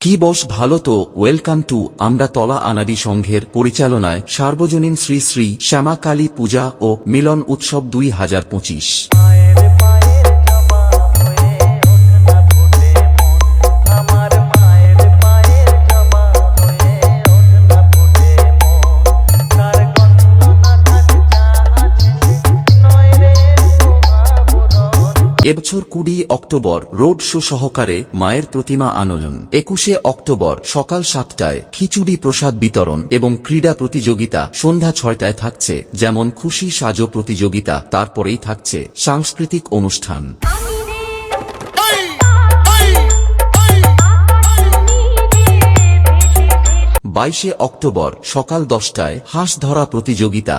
কি বস ভালো তো? ওয়েলকাম টু আমরা তলা আনাদি সংঘের পরিচালনায় সার্বজনীন শ্রী শ্রী শ্যামাকালী পূজা ও মিলন উৎসব দুই হাজার পঁচিশ। এবছর কুড়ি অক্টোবর রোড শো সহকারে মায়ের প্রতিমা আনয়ন। একুশে অক্টোবর সকাল সাতটায় খিচুড়ি প্রসাদ বিতরণ এবং ক্রীড়া প্রতিযোগিতা সন্ধ্যা ছয়টায় থাকছে, যেমন খুশি সাজো প্রতিযোগিতা, তারপরেই থাকছে সাংস্কৃতিক অনুষ্ঠান। বাইশে অক্টোবর সকাল দশটায় হাঁস ধরা প্রতিযোগিতা।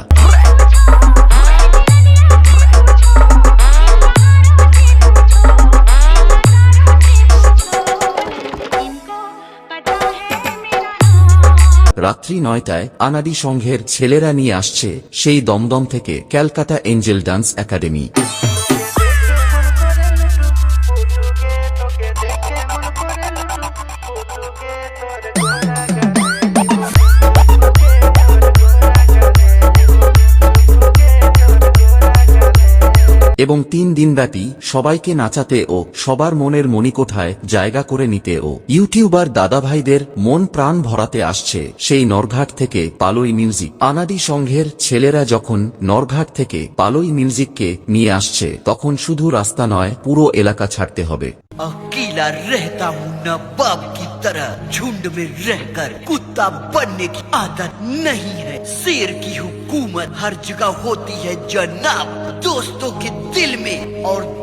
রাত্রি নয়টায় আনাডি সংঘের ছেলেরা নিয়ে আসছে সেই দমদম থেকে ক্যালকাটা এঞ্জেল ডান্স একাডেমি। এবং তিন দিনব্যাপী সবাইকে নাচাতে ও সবার মনের মণিকোঠায় জায়গা করে নিতে ও ইউটিউবার দাদাভাইদের মন প্রাণ ভরাতে আসছে সেই নরঘাট থেকে পালোই মিউজিক। আনাদি সংঘের ছেলেরা যখন নরঘাট থেকে পালই মিউজিককে নিয়ে আসছে, তখন শুধু রাস্তা নয়, পুরো এলাকা ছাড়তে হবে। अकेला रहता हूँ न बाप की तरह। झुंड में रहकर कुत्ता बनने की आदत नहीं है। शेर की हुकूमत हर जगह होती है जनाब। दोस्तों के दिल में और